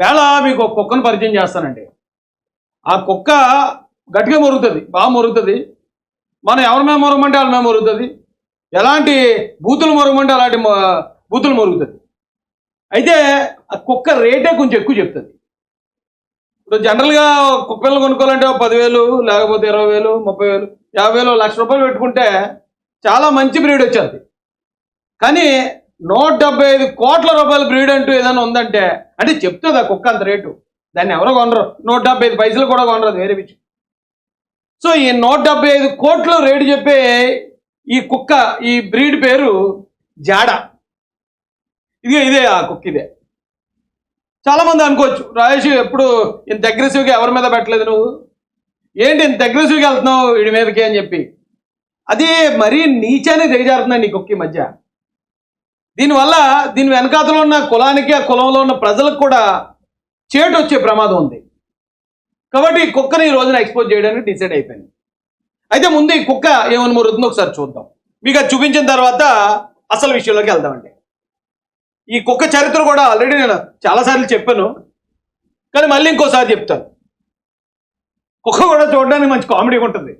వేళ మీకు ఒక కుక్కను పరిచయం చేస్తానండి. ఆ కుక్క గట్టిగా మొరుగుతుంది బాగా మొరుగుతుంది. మనం ఎవరి మీద మొరగమంటే వాళ్ళ మీద మొరుగుతుంది. ఎలాంటి బూతులు మొరగమంటే అలాంటి బూతులు మొరుగుతుంది. అయితే ఆ కుక్క రేటే కొంచెం ఎక్కువ చెప్తుంది. ఇప్పుడు జనరల్గా కుక్క పిల్లలు కొనుక్కోవాలంటే పదివేలు లేకపోతే ఇరవై వేలు ముప్పై వేలు యాభై వేలు లక్ష రూపాయలు పెట్టుకుంటే చాలా మంచి బ్రీడ్ వచ్చేది. కానీ నూట డెబ్బై ఐదు కోట్ల రూపాయల బ్రీడ్ అంటూ ఏదైనా ఉందంటే అంటే చెప్తుంది ఆ కుక్క అంత రేటు. దాన్ని ఎవరో కొనరు. నూట డెబ్బై ఐదు పైసలు కూడా కొనరు వేరే విషయం. సో ఈ నూట డెబ్బై ఐదు కోట్లు రేటు చెప్పే ఈ కుక్క ఈ బ్రీడ్ పేరు జాడ. ఇది ఇదే ఆ కుక్క ఇదే. చాలామంది అనుకోవచ్చు రాజేష్ ఎప్పుడు ఇంత అగ్రెసివ్గా ఎవరి మీద పెట్టలేదు నువ్వు? ఏంటి ఇంత అగ్రెసివ్గా వెళ్తున్నావు వీడి మీదకి? అని చెప్పి. అది మరీ నీచానే దిగజారుతుందండి ఈ కుక్క ఈ మధ్య. దీనివల్ల దీని వెనకాతలో ఉన్న కులానికి ఆ కులంలో ఉన్న ప్రజలకు కూడా చేటు వచ్చే ప్రమాదం ఉంది. కాబట్టి ఈ కుక్కని ఈ రోజున ఎక్స్పోజ్ చేయడానికి డిసైడ్ అయిపోయింది. అయితే ముందు ఈ కుక్క ఏమని మురుగుతుందో ఒకసారి చూద్దాం. మీకు అది చూపించిన తర్వాత అసలు విషయంలోకి వెళ్దామండి. ఈ కుక్క చరిత్ర కూడా ఆల్రెడీ నేను చాలాసార్లు చెప్పాను. కానీ మళ్ళీ ఇంకోసారి చెప్తాను. కుక్క కూడా చూడడానికి మంచి కామెడీ ఉంటుంది.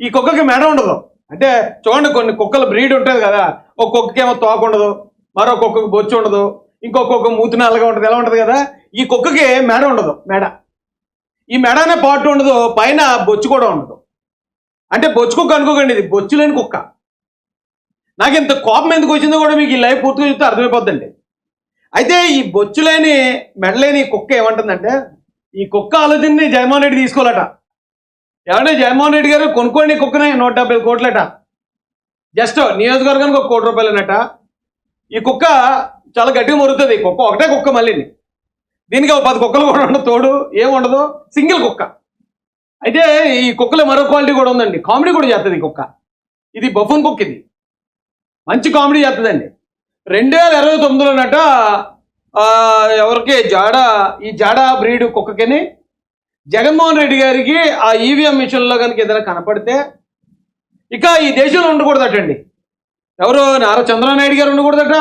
ఈ కుక్కకి మేడ ఉండదు. అంటే చూడండి కొన్ని కుక్కల బ్రీడ్ ఉంటుంది కదా. ఒక కుక్కకేమో తోక ఉండదు మరో కుక్కకి బొచ్చు ఉండదు ఇంకో కుక్క మూతిన నల్లగా ఉంటుంది ఎలా ఉంటుంది కదా? ఈ కుక్కకి మెడ ఉండదు మెడ. ఈ మెడ అనే పాటు ఉండదు పైన బొచ్చు కూడా ఉండదు. అంటే బొచ్చు కుక్క అనుకోకండి ఇది బొచ్చు లేని కుక్క. నాకు ఇంత కోపం ఎందుకు వచ్చిందో కూడా మీకు ఈ లైఫ్ పూర్తిగా చూస్తే అర్థమైపోద్దండి. అయితే ఈ బొచ్చు లేని మెడలేని కుక్క ఏమంటుందంటే ఈ కుక్క ఆలోచనని జగన్మోహన్ రెడ్డి తీసుకోవాలట. ఏమంటే జగన్మోహన్ రెడ్డి గారు? కొనుక్కోండి కుక్కనే నూట డెబ్బై కోట్లట. జస్ట్ నియోజకవర్గానికి ఒక కోటి రూపాయలనట. ఈ కుక్క చాలా గట్టిగా మురుగుతుంది కుక్క ఒకటే కుక్క మళ్ళీ. దీనికి ఒక పది కుక్కలు కూడా ఉండదు తోడు ఏం ఉండదు. సింగిల్ కుక్క. అయితే ఈ కుక్కలో మరో క్వాలిటీ కూడా ఉందండి. కామెడీ కూడా చేస్తుంది ఈ కుక్క. ఇది బఫూన్ కుక్క ఇది. మంచి కామెడీ చేస్తుందండి. రెండు వేల ఇరవై తొమ్మిదిలోనట ఆ, ఎవరికి జాడ ఈ జాడ బ్రీడ్ కుక్కకిని జగన్మోహన్ రెడ్డి గారికి ఆ ఈవీఎం మిషన్లో కనుక ఏదైనా కనపడితే ఇక ఈ దేశంలో ఉండకూడదటండి. ఎవరు నారా చంద్రబాబు నాయుడు గారు ఉండకూడదట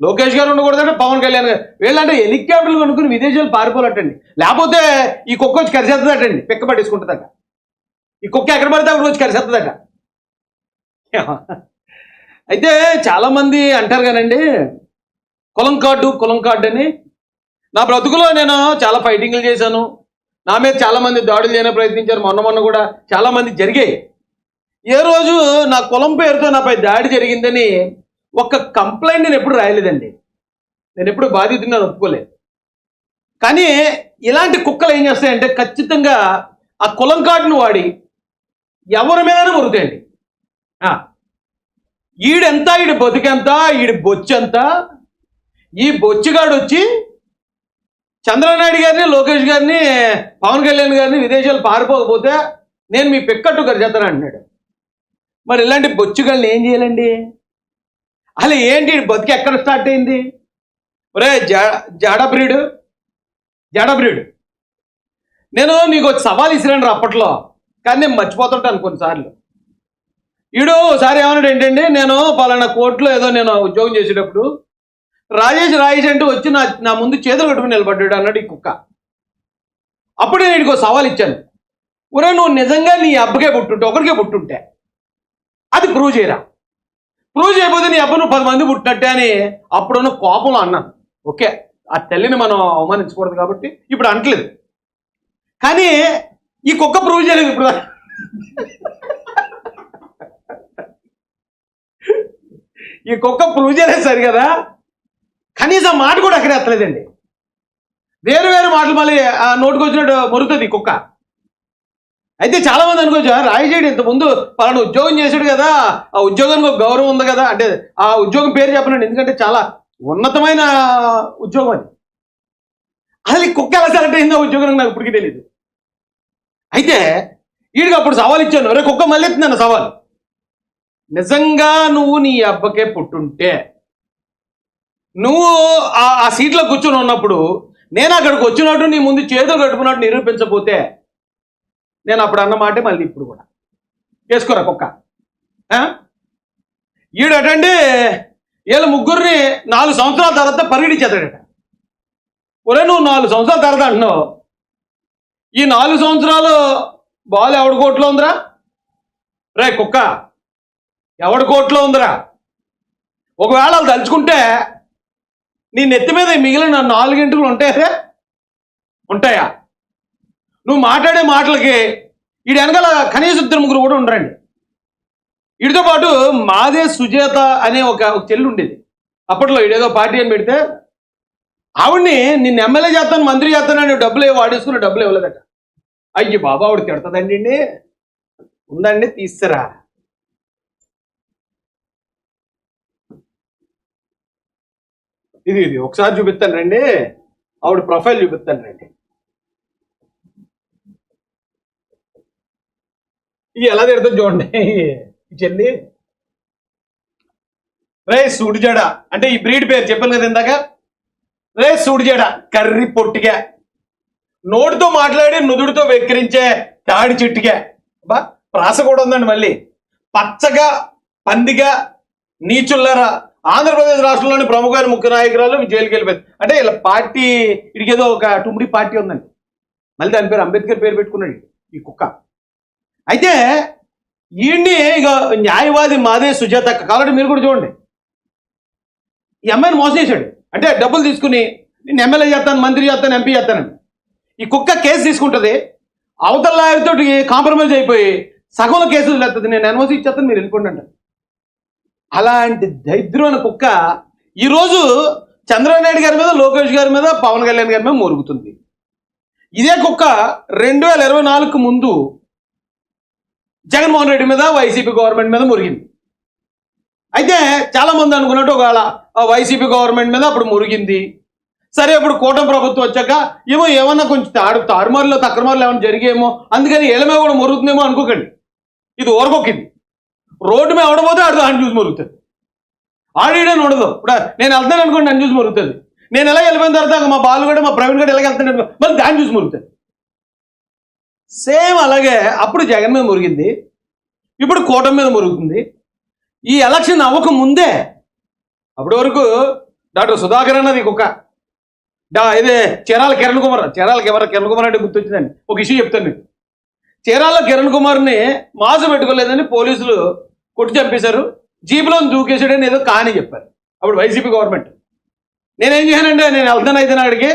లోకేష్ గారు ఉండకూడదట పవన్ కళ్యాణ్ గారు. వీళ్ళంటే హెలికాప్టర్లు కొనుక్కుని విదేశాలు పారిపోవాలటండి. లేకపోతే ఈ కుక్క వచ్చి కరిసేస్తుందటండి పిక్క పట్టేసుకుంటుందట. ఈ కుక్క ఎక్కడ పడితే అక్కడ వచ్చి కరిసేస్తుందట. అయితే చాలామంది అంటారు కానండి కులం కార్డు కులం కార్డు అని. నా బ్రతుకులో నేను చాలా ఫైటింగ్లు చేశాను. నా మీద చాలామంది దాడులు చేయడానికి ప్రయత్నించారు. మొన్న మొన్న కూడా చాలామంది జరిగాయి. ఏ రోజు నా కులం పేరుతో నాపై దాడి జరిగిందని ఒక కంప్లైంట్ నేను ఎప్పుడు రాయలేదండి. నేను ఎప్పుడు బాధితుని నేను ఒప్పుకోలేదు. కానీ ఇలాంటి కుక్కలు ఏం చేస్తాయంటే ఖచ్చితంగా ఆ కులం కార్డును వాడి ఎవరి మీదనే మురుగుతాయండి ఈడెంత ఈడు బతికెంత ఈడు బొచ్చెంత ఈ బొచ్చిగాడు వచ్చి చంద్రనాయుడు గారిని లోకేష్ గారిని పవన్ కళ్యాణ్ గారిని విదేశాలు పారిపోకపోతే నేను మీ పిక్కట్టు గారు చేస్తాను అంటున్నాడు. మరి ఇలాంటి బొచ్చుగల్ని ఏం చేయాలండి? అసలు ఏంటి బతికి ఎక్కడ స్టార్ట్ అయింది? ఒరే జాడ బ్రీడ్ జాడ బ్రీడ్. నేను నీకు ఒక సవాల్ ఇసిరాను రా అప్పట్లో కానీ నేను మర్చిపోతుంటాను కొన్నిసార్లు. ఈడు ఒకసారి ఏమన్నాడు ఏంటంటే నేను పలానా కోర్టులో ఏదో నేను ఉద్యోగం చేసేటప్పుడు రాజేష్ రాజేష్ అంటూ వచ్చి నా నా ముందు చేతులు కట్టుకుని నిలబడ్డాడు అన్నాడు ఈ కుక్క. అప్పుడు నేను వీడికి ఒక సవాల్ ఇచ్చాను. ఒరే నువ్వు నిజంగా నీ అబ్బకే పుట్టుంటే ఒకరికే పుట్టుంటే అది ప్రూవ్ చేయరా? ప్రూవ్ చేయకపోతే నీ అబ్బ పది మంది పుట్టినట్టే అని అప్పుడున్న కోపంలో అన్నాను. ఓకే ఆ తల్లిని మనం అవమానించకూడదు కాబట్టి ఇప్పుడు అంటలేదు కానీ ఈ కుక్క ప్రూవ్ చేయలేదు ఇప్పుడు. ఈ కుక్క ప్రూవ్ చేయలేదు సరి కదా? కనీసం మాట కూడా అక్కడ ఎత్తలేదండి. వేరు వేరు మాటలు మళ్ళీ ఆ నోటికి వచ్చినట్టు మొరుగుతుంది ఈ కుక్క. అయితే చాలా మంది అనుకోవచ్చు రాయచేయడు ఇంతకుముందు ముందు పలానా ఉద్యోగం చేశాడు కదా ఆ ఉద్యోగానికి ఒక గౌరవం ఉంది కదా. అంటే ఆ ఉద్యోగం పేరు చెప్పనండి ఎందుకంటే చాలా ఉన్నతమైన ఉద్యోగం అది. అసలు ఈ కుక్క ఎలా సెలెక్ట్ అయిందో ఆ ఉద్యోగం నాకు ఇప్పటికీ తెలియదు అయితే వీడికి అప్పుడు సవాల్ ఇచ్చాను రే కుక్క మళ్ళీ ఎత్తున్నాను సవాల్. నిజంగా నువ్వు నీ అబ్బకే పుట్టుంటే నువ్వు ఆ ఆ సీట్లో కూర్చొని ఉన్నప్పుడు నేను అక్కడికి వచ్చినట్టు నీ ముందు చేతులు కట్టుకున్నట్టు నిరూపించకపోతే నేను అప్పుడు అన్నమాటే మళ్ళీ ఇప్పుడు కూడా. వేసుకోరా కుక్క? ఆ? ఈడటండి వీళ్ళ ముగ్గురిని నాలుగు సంవత్సరాల తర్వాత పరిగణించేతాడట ఒరే నువ్వు నాలుగు సంవత్సరాల తర్వాత అంటున్నావు. ఈ నాలుగు సంవత్సరాలు బాల్ ఎవడి కోట్లో ఉందిరా? రే కుక్క ఎవడి కోట్లో ఉందిరా? ఒకవేళ వాళ్ళు తలుచుకుంటే నీ నెత్తి మీద మిగిలిన నాలుగింటికి ఉంటాయా ఉంటాయా? నువ్వు మాట్లాడే మాటలకి ఈడు వెనకాల కనీసం ఇద్దరు ముగ్గురు కూడా ఉండరండి. వీడితో పాటు మాదే సుజాత అనే ఒక ఒక చెల్లి ఉండేది. అప్పట్లో ఈడేదో పార్టీ అని పెడితే ఆవిడ్ని నిన్ను ఎమ్మెల్యే చేస్తాను మంత్రి చేస్తాను అని డబ్బులు వాడేసుకుని డబ్బులు ఇవ్వలేదట. అయ్యి బాబా ఆవిడ తిడతదండి ఉందండి తీస్తారా ఇది ఇది ఒకసారి చూపిస్తాను రండి. ఆవిడ ప్రొఫైల్ చూపిస్తాను రండి. ఇది ఎలా తిడుతుంది చూడండి. చెల్లి. రే సూడిజడ. అంటే ఈ బ్రీడ్ పేరు చెప్పాను కదా ఇందాక? రే సూడిజడ కర్రీ పొట్టిగా నోటితో మాట్లాడి నుదుడితో వెక్కిరించే తాడి చెట్టుగా బా ప్రాస కూడా ఉందండి మళ్ళీ. పచ్చగా పందిగా నీచుల్లరా. ఆంధ్రప్రదేశ్ రాష్ట్రంలోని ప్రముఖ ముఖ్య నాయకురాలు జైలుకి వెళ్ళిపోయింది. అంటే ఇలా పార్టీ ఇడికేదో ఒక టుమ్మిడి పార్టీ ఉందండి. మళ్ళీ దాని పేరు అంబేద్కర్ పేరు పెట్టుకున్నాడు ఈ కుక్క. అయితే ఈయన్ని ఇక న్యాయవాది మాదే సుజాత కాబట్టి మీరు కూడా చూడండి. ఈ అమ్మాయిని మోసం చేశాడు. అంటే డబ్బులు తీసుకుని నేను ఎమ్మెల్యే చేస్తాను మంత్రి చేస్తాను ఎంపీ చేస్తానని ఈ కుక్క కేసు తీసుకుంటుంది. అవతల లాయర్తో కాంప్రమైజ్ అయిపోయి సగంలో కేసులు లేస్తుంది నేను ఎన్ఓసి ఇచ్చేస్తాను మీరు వెళ్ళిపోండి అలాంటి దరిద్రమైన కుక్క ఈరోజు చంద్రబాబు నాయుడు గారి మీద లోకేష్ గారి మీద పవన్ కళ్యాణ్ గారి మీద మురుగుతుంది. ఇదే కుక్క రెండు వేల ఇరవై నాలుగు ముందు జగన్మోహన్ రెడ్డి మీద వైసీపీ గవర్నమెంట్ మీద మురిగింది. అయితే చాలామంది అనుకున్నట్టు ఒకవేళ వైసీపీ గవర్నమెంట్ మీద అప్పుడు మురిగింది. సరే ఇప్పుడు కూటమి ప్రభుత్వం వచ్చాక ఏమో ఏమన్నా కొంచెం తాడు తారుమారులో తక్రమారులు ఏమైనా జరిగేమో అందుకని ఎలమే కూడా మురుగుతుందేమో అనుకోకండి. ఇది ఓరకొక్కింది రోడ్డు మీద అవడపోతే ఆడు ఆయన చూసి మురుగుతుంది. ఆడేయడం ఉండదు. ఇప్పుడు నేను వెళ్తాను అనుకోండి నన్ను చూసి మురుగుతుంది. నేను ఎలా వెళ్ళిపోయిన తర్వాత మా బాలు కూడా మా ప్రవీణ్ కూడా ఎలా వెళ్తాను అనుకో, మళ్ళీ దాన్ని చూసి మురుగుతుంది. సేమ్ అలాగే అప్పుడు జగన్ మీద మురిగింది ఇప్పుడు కూటమి మీద మురుగుతుంది. ఈ ఎలక్షన్ అవ్వక ముందే అప్పటి వరకు డాక్టర్ సుధాకర్ అన్నది కుక్క డా ఇదే చీరాల కిరణ్ కుమార్ చీరాల ఎవరు కిరణ్ కుమార్ అంటే గుర్తొచ్చిందండి. ఒక ఇష్యూ చెప్తాను మీకు. చీరాల కిరణ్ కుమార్ని మాసు పెట్టుకోలేదని పోలీసులు కొట్టి చంపేశారు. జీపులో దూకేశాడని ఏదో కాని చెప్పారు. అప్పుడు వైసీపీ గవర్నమెంట్. నేనేం చేశానంటే నేను వెళ్తాను అయితే అక్కడికి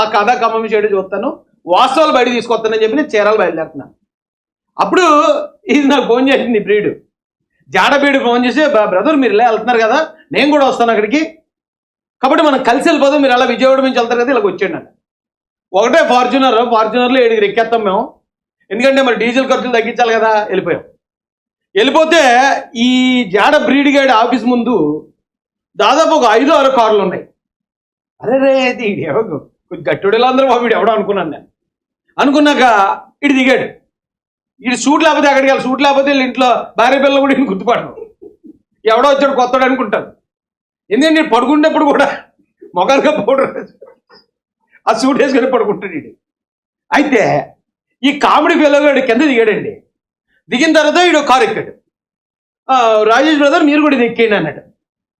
ఆ కథ కమ్మం చేయడం చూస్తాను. వాస్తవాలు బయట తీసుకొస్తానని చెప్పి నేను చీరాలు బయలుదేరుతున్నాను. అప్పుడు ఇది నాకు ఫోన్ చేసింది బ్రీడ్ జాడబీడు ఫోన్ చేసి బ్రదర్ మీరు ఇలా వెళ్తున్నారు కదా నేను కూడా వస్తాను అక్కడికి. కాబట్టి మనం కలిసి వెళ్ళిపోదాం మీరు అలా విజయవాడ నుంచి వెళ్తారు కదా ఇలా వచ్చేయండి. ఒకటే ఫార్చునర్ ఫార్చునర్లో ఏడుగురు ఎక్కేస్తాం మేము. ఎందుకంటే మరి డీజిల్ ఖర్చులు తగ్గించాలి కదా వెళ్ళిపోయాం. వెళ్ళిపోతే ఈ జాడ బ్రీడ్ గైడ్ ఆఫీస్ ముందు దాదాపు ఒక ఐదు ఆరు కార్లు ఉన్నాయి. అరే రే ఇది గట్టుడేలా అందరూ బాబు వీడు ఎవడో అనుకున్నాను నేను. అనుకున్నాక ఇటు దిగాడు. ఇటు సూట్ లేకపోతే అక్కడికి వెళ్ళి సూట్ లేకపోతే వీళ్ళ ఇంట్లో భార్య పిల్లలు కూడా ఈయన గుర్తుపడరు ఎవడో వచ్చాడు కొత్తడు అనుకుంటాను ఎందుకంటే నేను పడుకునేటప్పుడు కూడా మొగాలుగా పౌడర్ ఆ సూట్ వేసుకొని పడుకుంటాడు వీడు అయితే ఈ కామెడీ పిల్లగాడు కింద దిగాడండి. దిగిన తర్వాత ఈడు కారు ఎక్కాడు. రాజేష్ బ్రదర్ మీరు కూడా ఇది ఎక్కేయండి అన్నాడు.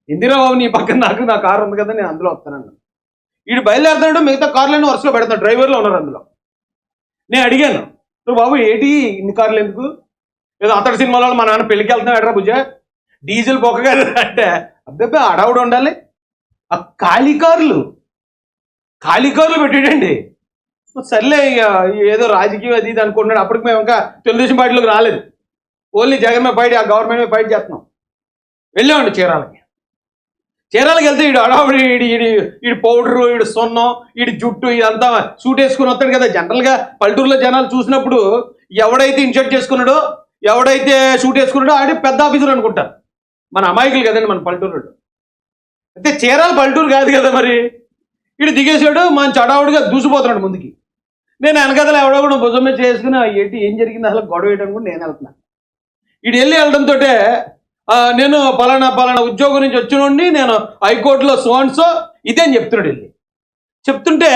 ఇందిరాబాబు నీ పక్కన నాకు నా కారు ఉంది కదా నేను అందులో వస్తానన్నాను వీడు బయలుదేరుతాడు మిగతా కార్లను వరుసలో పెడతాడు డ్రైవర్లో ఉన్నారు అందులో. నేను అడిగాను నువ్వు బాబు ఏంటి ఇన్ని కార్లు ఎందుకు? ఏదో అతడి సినిమాలో మా నాన్న పెళ్ళికి వెళ్తాం ఎడరా భుజ డీజిల్ బొక్కగా అంటే అబ్బాయి అడవుడు ఉండాలి. ఆ ఖాళీ కార్లు ఖాళీ కార్లు పెట్టాడండి సర్లే ఇక ఏదో రాజకీయం అది ఇది అనుకుంటున్నాడు. అప్పటికి మేము ఇంకా తెలుగుదేశం పార్టీలోకి రాలేదు. ఓన్లీ జగన్ మీద బయట ఆ గవర్నమెంట్ మీద బయట చేస్తున్నాం. వెళ్ళామండి చీరాలకి. చీరాలకి వెళ్తే ఈడు అడావుడి ఈడి ఈడి ఈడి పౌడరు ఈడు సొన్నం ఈడి జుట్టు ఇదంతా సూట్ వేసుకుని వస్తాడు కదా. జనరల్గా పల్లెటూరులో జనాలు చూసినప్పుడు ఎవడైతే ఇన్షర్ట్ చేసుకున్నాడో ఎవడైతే షూట్ వేసుకున్నాడో ఆడి పెద్ద ఆఫీసర్ అనుకుంటారు మన అమాయకులు కదండి మన పల్లెటూరు అయితే చీరాలు పల్లెటూరు కాదు కదా మరి. ఇటు దిగేసాడు మంచి అడావుడిగా దూసిపోతున్నాడు ముందుకి. నేను వెనకదలు ఎవడో కూడా భుజం మీద చేసుకుని ఏంటి ఏం జరిగింది? అసలు గొడవ వేయడానికి కూడా నేను వెళ్తున్నాను ఇటు వెళ్ళి వెళ్ళడంతో నేను పలానా పలానా ఉద్యోగం నుంచి వచ్చినోడిని నేను హైకోర్టులో సోన్సో ఇదే అని చెప్తున్నాడు వెళ్ళి. చెప్తుంటే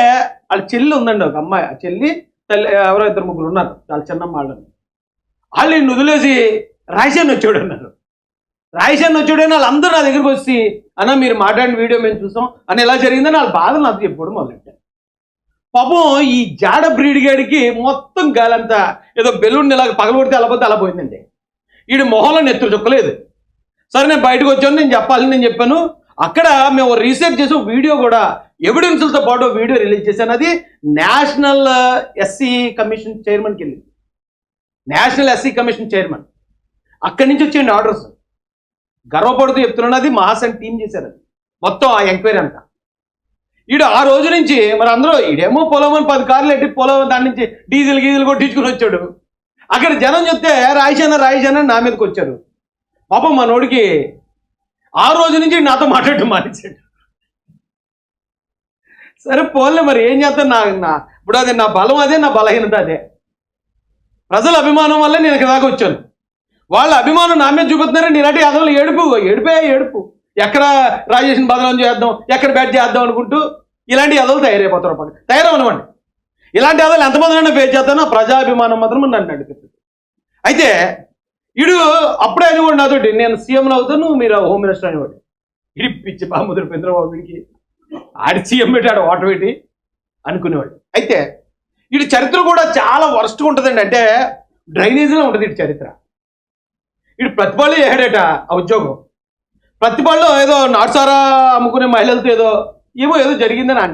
వాళ్ళ చెల్లి ఉందండి ఒక అమ్మాయి. ఆ చెల్లి తల్లి ఎవరో ఇద్దరు ముగ్గురు ఉన్నారు. వాళ్ళ చిన్నమ్మ వాళ్ళని వాళ్ళు ఈయన్ని వదిలేసి రాయశాన్ వచ్చాడు అన్నారు. రాయశాన్ వచ్చాడని వాళ్ళందరూ నా దగ్గరికి వచ్చి అన్న మీరు మాట్లాడిన వీడియో మేము చూసాం. అని ఎలా జరిగిందని వాళ్ళ బాధలు నాకు చెప్పుకోవడం మొదలెట్టారు పాపం ఈ జాడ బ్రీడిగాడికి మొత్తం గాలంతా ఏదో బెలూన్ ఇలాగ పగలగొడితే అలా పోతే అలా పోయిందండి. వీడి మొహంలో నెత్తులు చుక్కలేదు. సరే నేను బయటకు వచ్చాను నేను చెప్పాలని నేను చెప్పాను. అక్కడ మేము రీసెర్చ్ చేసి వీడియో కూడా ఎవిడెన్స్లతో పాటు వీడియో రిలీజ్ చేశాను. అది నేషనల్ ఎస్సీ కమిషన్ చైర్మన్కి వెళ్ళింది. National SC commission chairman. అక్కడి నుంచి వచ్చేయండి ఆర్డర్స్. గర్వపడుతూ చెప్తున్నాను అది మాసన్ టీం చేశారు అది. మొత్తం ఆ ఎంక్వైరీ అంతా. ఈడు ఆ రోజు నుంచి మరి అందరూ ఈడేమో పొలం అని పది కార్లు ఎట్టి పొలం దాని నుంచి డీజిల్ గీజిల్ కొట్టించుకుని వచ్చాడు. అక్కడ జనం చెప్తే రాయిషాన రాయిషాన నా మీదకి వచ్చారు. పాపం మనోడికి ఆ రోజు నుంచి నాతో మాట్లాడటం మానేసాడు సరే పోలే మరి ఏం చేస్తాను నా నా ఇప్పుడు అది నా బలం అదే నా బలహీనత అదే. ప్రజల అభిమానం వల్ల నేను ఇక్కడ దాకా వచ్చాను. వాళ్ళ అభిమానం నా మీద చూపుతున్నారు నేను యాదవులు ఏడుపు ఏడుపే ఏడుపు. ఎక్కడ రాజేషన్ బదనం చేద్దాం ఎక్కడ బ్యాట్ చేద్దాం అనుకుంటూ ఇలాంటి యాదవులు తయారైపోతారు పక్క తయారవనమండి ఇలాంటి యాదవులు ఎంతమందినైనా ఫేస్ చేస్తానో ప్రజాభిమానం మాత్రం నన్ను నడిపిస్తుంది. అయితే ఇడు అప్పుడే అనేవాడు నాతోటి నేను సీఎంలు అవుతాను మీరు హోమ్ మినిస్టర్ అనేవాడు ఇడి పిచ్చి పాముద్ర చంద్రబాబుకి ఆడి సీఎం పెట్టాడు ఓటు పెట్టి అనుకునేవాడు. అయితే ఇటు చరిత్ర కూడా చాలా వరస్ట్గా ఉంటుందండి. అంటే డ్రైనేజీలో ఉంటుంది ఇటు చరిత్ర. ఇటు ప్రతిపాళ్ళు చేశాడట ఆ ఉద్యోగం. ప్రతిపాళ్ళు ఏదో నాటుసారా అమ్ముకునే మహిళలతో ఏదో ఏమో ఏదో జరిగిందని